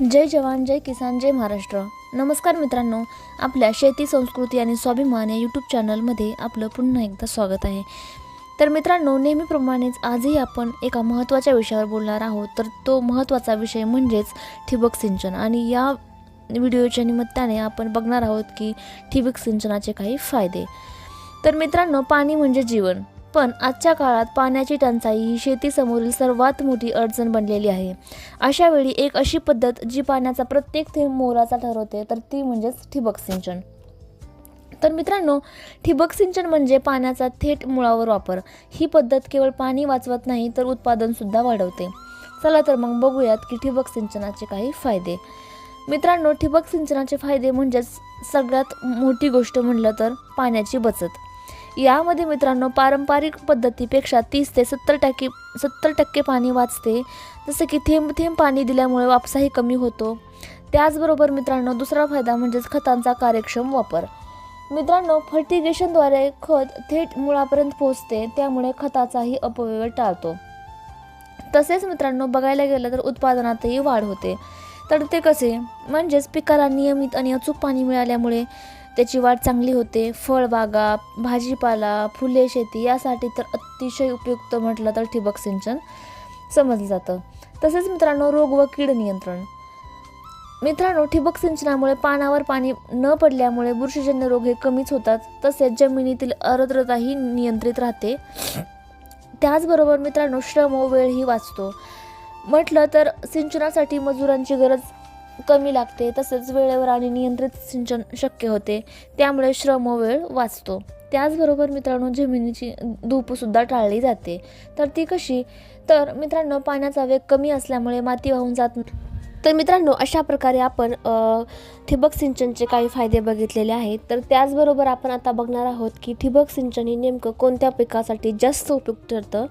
जय जवान जय किसान जय महाराष्ट्र. नमस्कार मित्रांनो आपल्या शेती संस्कृती आणि स्वाभिमान या यूट्यूब चॅनलमध्ये आपलं पुन्हा एकदा स्वागत आहे. तर मित्रांनो नेहमीप्रमाणेच आजही आपण एका महत्त्वाच्या विषयावर बोलणार आहोत. तर तो महत्त्वाचा विषय म्हणजेच ठिबक सिंचन. आणि या व्हिडिओच्या निमित्ताने आपण बघणार आहोत की ठिबक सिंचनाचे काही फायदे. तर मित्रांनो पाणी म्हणजे जीवन. पण आजच्या काळात पाण्याची टंचाई ही शेतीसमोरील सर्वात मोठी अडचण बनलेली आहे. अशा वेळी एक अशी पद्धत जी पाण्याचा प्रत्येक थेंब मोलाचा ठरवते तर ती म्हणजेच ठिबक सिंचन. तर मित्रांनो ठिबक सिंचन म्हणजे पाण्याचा थेट मुळावर वापर. ही पद्धत केवळ पाणी वाचवत नाही तर उत्पादनसुद्धा वाढवते. चला तर मग बघूयात की ठिबक सिंचनाचे काही फायदे. मित्रांनो ठिबक सिंचनाचे फायदे म्हणजेच सगळ्यात मोठी गोष्ट म्हटलं तर पाण्याची बचत. यामध्ये मित्रांनो पारंपरिक पद्धतीपेक्षा तीस ते सत्तर टक्के सत्तर टक्के पाणी वाचते. जसं की थेंब थेंब पाणी दिल्यामुळे वापसाही कमी होतो. त्याचबरोबर मित्रांनो दुसरा फायदा म्हणजेच खतांचा कार्यक्षम वापर. मित्रांनो फर्टिगेशनद्वारे खत थेट मुळापर्यंत पोहोचते त्यामुळे खताचाही अपव्यय टाळतो. तसेच मित्रांनो बघायला गेलं तर उत्पादनातही वाढ होते. तर ते कसे? म्हणजेच पिकाला नियमित आणि अचूक पाणी मिळाल्यामुळे त्याची वाढ चांगली होते. फळबागा भाजीपाला फुले शेती यासाठी तर अतिशय उपयुक्त म्हटलं तर ठिबक सिंचन समजलं जातं. तसेच मित्रांनो रोग व कीड नियंत्रण. मित्रांनो ठिबक सिंचनामुळे पानावर पाणी न पडल्यामुळे बुरशीजन्य रोग हे कमीच होतात. तसेच जमिनीतील आर्द्रताही नियंत्रित राहते. त्याचबरोबर मित्रांनो श्रम व वेळही वाचतो. म्हटलं तर सिंचनासाठी मजुरांची गरज कमी लागते तसेच वेळेवर आणि नियंत्रित सिंचन शक्य होते. त्यामुळे श्रम व वेळ वाचतो. त्याचबरोबर मित्रांनो जमिनीची धूपसुद्धा टाळली जाते. तर ती कशी? तर मित्रांनो पाण्याचा वेग कमी असल्यामुळे माती वाहून जात तर मित्रांनो अशा प्रकारे आपण ठिबक सिंचनचे काही फायदे बघितलेले आहेत. तर त्याचबरोबर आपण आता बघणार आहोत की ठिबक सिंचन हे नेमकं कोणत्या पिकासाठी जास्त उपयुक्त ठरतं?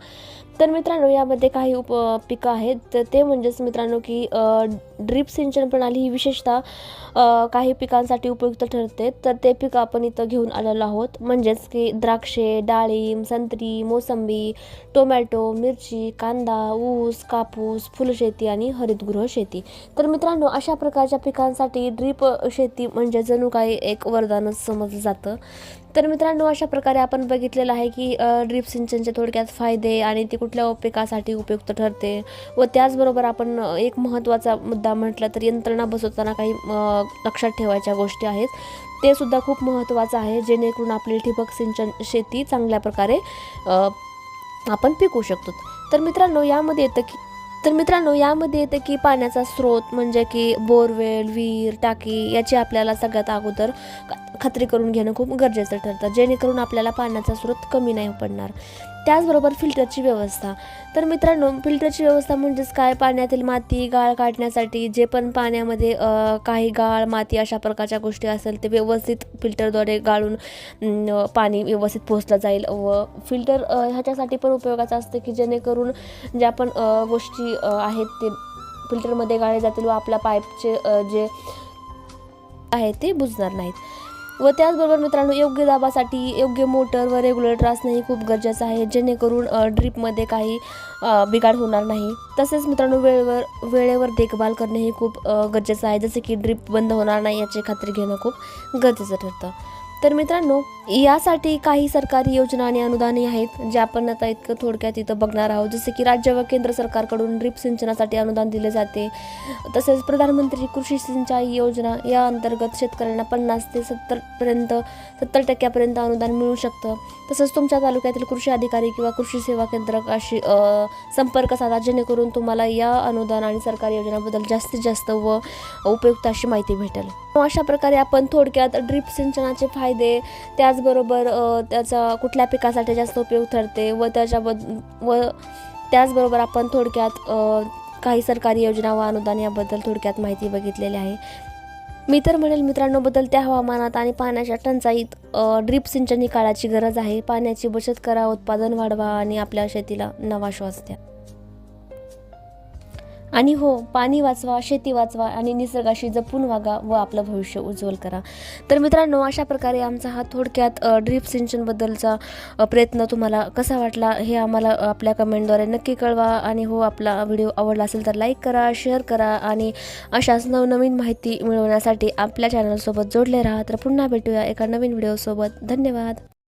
तर मित्रांनो यामध्ये काही उप पिकं आहेत. तर ते म्हणजेच मित्रांनो की ड्रीप सिंचन प्रणाली ही विशेषतः काही पिकांसाठी उपयुक्त ठरते. तर ते पिकं आपण इथं घेऊन आलेलो आहोत. म्हणजेच की द्राक्षे डाळिंब संत्री मोसंबी टोमॅटो मिरची कांदा ऊस कापूस फुलशेती आणि हरितगृह शेती. तर मित्रांनो अशा प्रकारच्या पिकांसाठी ड्रीप शेती म्हणजे जणू काही एक वरदानच समजलं जातं. तर मित्रांनो अशा प्रकारे आपण बघितलेलं आहे की ड्रीप सिंचनचे थोडक्यात फायदे आणि ते कुठल्या पिकासाठी उपयुक्त ठरते व त्याचबरोबर आपण एक महत्त्वाचा मुद्दा म्हटला तर यंत्रणा बसवताना काही लक्षात ठेवायच्या गोष्टी आहेत. ते सुद्धा खूप महत्त्वाचं आहे जेणेकरून आपली ठिबक सिंचन शेती चांगल्या प्रकारे आपण पिकवू शकतो. तर मित्रांनो यामध्ये येतं की तर मित्रांनो यामध्ये येतं की पाण्याचा स्रोत म्हणजे की बोरवेल विहीर टाकी याची आपल्याला सगळ्यात अगोदर खात्री करून घेणं खूप गरजेचं ठरतं. जेणेकरून आपल्याला पाण्याचा स्रोत कमी नाही पडणार. त्याचबरोबर फिल्टरची व्यवस्था. तर मित्रांनो फिल्टरची व्यवस्था म्हणजेच काय? पाण्यातील माती गाळ काढण्यासाठी जे पण पाण्यामध्ये काही गाळ माती अशा प्रकारच्या गोष्टी असेल ते व्यवस्थित फिल्टरद्वारे गाळून पाणी व्यवस्थित पोचलं जाईल. व फिल्टर ह्याच्यासाठी पण उपयोगाचं असतं की जेणेकरून ज्या पण गोष्टी आहेत ते फिल्टरमध्ये गाळे जातील व आपल्या पाईपचे जे आहे ते बुजणार नाहीत. व त्याचबरोबर मित्रांनो योग्य दाबासाठी योग्य मोटर व रेग्युलेटर असणंही खूप गरजेचं आहे. जेणेकरून ड्रीपमध्ये काही बिघाड होणार नाही. तसेच मित्रांनो वेळेवर वेळेवर देखभाल करणे हे खूप गरजेचं आहे. जसे की ड्रीप बंद होणार नाही याची खात्री घेणं खूप गरजेचं ठरतं. तर मित्रांनो यासाठी काही सरकारी योजना आणि अनुदाने आहेत जे आपण आता इतकं थोडक्यात इथं बघणार आहोत. जसे की राज्य व केंद्र सरकारकडून ड्रीप सिंचनासाठी अनुदान दिले जाते. तसेच प्रधानमंत्री कृषी सिंचाई योजना या अंतर्गत शेतकऱ्यांना पन्नास ते सत्तरपर्यंत सत्तर टक्क्यापर्यंत अनुदान मिळू शकतं. तसंच तुमच्या तालुक्यातील कृषी अधिकारी किंवा कृषी सेवा केंद्र अशी संपर्क साधा जेणेकरून तुम्हाला या अनुदान आणि सरकारी योजनाबद्दल जास्तीत जास्त व उपयुक्त अशी माहिती भेटेल. अशा प्रकारे आपण थोडक्यात ड्रीप सिंचनाचे फायदे त्याचबरोबर त्याचा कुठल्या पिकासाठी जास्त उपयोग ठरते व त्याच्याबद व त्याचबरोबर आपण थोडक्यात काही सरकारी योजना व अनुदान याबद्दल थोडक्यात माहिती बघितलेली आहे. मी तर म्हणेल मित्रांनो बदलत्या हवामानात आणि पाण्याच्या टंचाईत ड्रीप सिंचन ही काळाची गरज आहे. पाण्याची बचत करा उत्पादन वाढवा आणि आपल्या शेतीला नवा श्वास द्या. आणि हो पाणी वाचवा शेती वाचवा आणि निसर्गाशी जपून वागा व आपलं भविष्य उज्ज्वल करा. तर मित्रांनो अशा प्रकारे आमचा हा थोडक्यात ड्रीप सिंचनबद्दलचा प्रयत्न तुम्हाला कसा वाटला हे आम्हाला आपल्या कमेंटद्वारे नक्की कळवा. आणि हो आपला व्हिडिओ आवडला असेल तर लाईक करा शेअर करा आणि अशाच नवनवीन माहिती मिळवण्यासाठी आपल्या चॅनलसोबत जोडले राहा. तर पुन्हा भेटूया एका नवीन व्हिडिओसोबत. धन्यवाद.